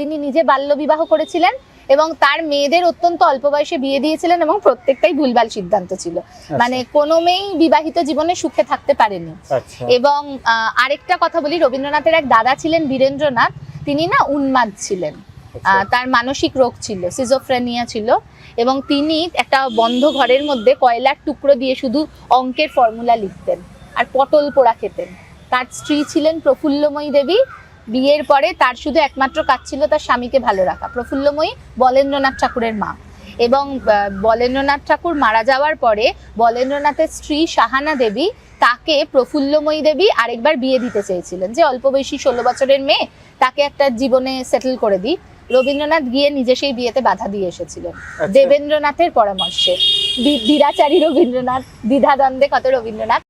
তিনি নিজে বাল্য বিবাহ করেছিলেন এবং তার মেয়েদের অত্যন্ত অল্প বয়সে বিয়ে দিয়েছিলেন এবং প্রত্যেকটাই ভুলভাল সিদ্ধান্ত ছিল। মানে কোনো মেয়েই বিবাহিত জীবনে সুখে থাকতে পারেনি। আচ্ছা। এবং আরেকটা কথা বলি রবীন্দ্রনাথের এক দাদা ছিলেন বীরেন্দ্রনাথ তিনি না উন্মাদ ছিলেন। আচ্ছা। আহ, তার মানসিক রোগ ছিল সিজোফ্রেনিয়া ছিল এবং তিনি একটা বন্ধ ঘরের মধ্যে কয়লার টুকরো দিয়ে শুধু অঙ্কের ফর্মুলা লিখতেন আর পটল পোড়া খেতেন। তার স্ত্রী ছিলেন প্রফুল্লময়ী দেবী বিয়ের পরে তার শুধু একমাত্র কাজ ছিল তার স্বামীকে ভালো রাখা। প্রফুল্লময়ী বলেন্দ্রনাথ ঠাকুরের মা। এবং বলেন্দ্রনাথ ঠাকুর মারা যাওয়ার পরে বলেন্দ্রনাথের স্ত্রী সাহানা দেবী তাকে প্রফুল্লময়ী দেবী আরেকবার বিয়ে দিতে চেয়েছিলেন। যে অল্প বয়সী ষোলো বছরের মেয়ে তাকে একটা জীবনে সেটেল করে দিই। রবীন্দ্রনাথ গিয়ে নিজে সেই বিয়েতে বাধা দিয়ে এসেছিলেন। আচ্ছা। দেবেন্দ্রনাথের পরামর্শে। বি- বীরাচারী রবীন্দ্রনাথ দ্বিধাদ্বন্দ্বে কত রবীন্দ্রনাথ।